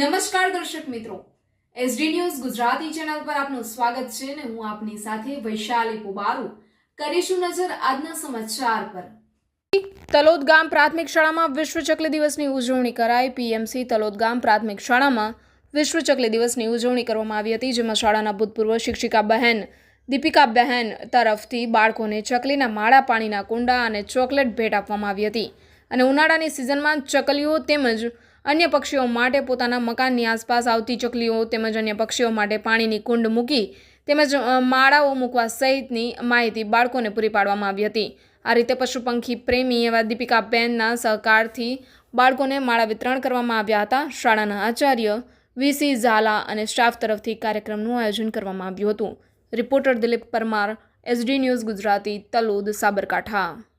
નમસ્કાર દર્શક મિત્રો. એસડી ન્યૂઝ ગુજરાતી ચેનલ પર આપનું સ્વાગત છે અને હું આપની સાથે વૈશાલી પુબારુ. કરીશું નજર આજના સમાચાર પર. તલોદ ગામ પ્રાથમિક શાળામાં વિશ્વ ચકલી દિવસની ઉજવણી કરાઈ. પીએમસી તલોદ ગામ પ્રાથમિક શાળામાં વિશ્વ ચકલી દિવસની ઉજવણી કરવામાં આવી હતી, જેમાં શાળાના ભૂતપૂર્વ શિક્ષિકા બહેન, દીપિકા બહેન તરફથી બાળકોને ચકલીના માળા પાણીના કુંડા અને ચોકલેટ ભેટ આપવામાં આવી હતી. અને ઉનાળાની સિઝનમાં ચકલીઓ તેમજ અન્ય પક્ષીઓ માટે પોતાના મકાનની આસપાસ આવતી ચકલીઓ તેમજ અન્ય પક્ષીઓ માટે પાણીની કુંડ મૂકી તેમજ માળાઓ મૂકવા સહિતની માહિતી બાળકોને પૂરી પાડવામાં આવી હતી. આ રીતે પશુ પંખી પ્રેમી એવા દીપિકા બેનના સહકારથી બાળકોને માળા વિતરણ કરવામાં આવ્યા હતા. શાળાના આચાર્ય વીસી ઝાલા અને સ્ટાફ તરફથી કાર્યક્રમનું આયોજન કરવામાં આવ્યું હતું. Reporter Dilip Parmar, SD News Gujarati, Talod, Sabarkantha.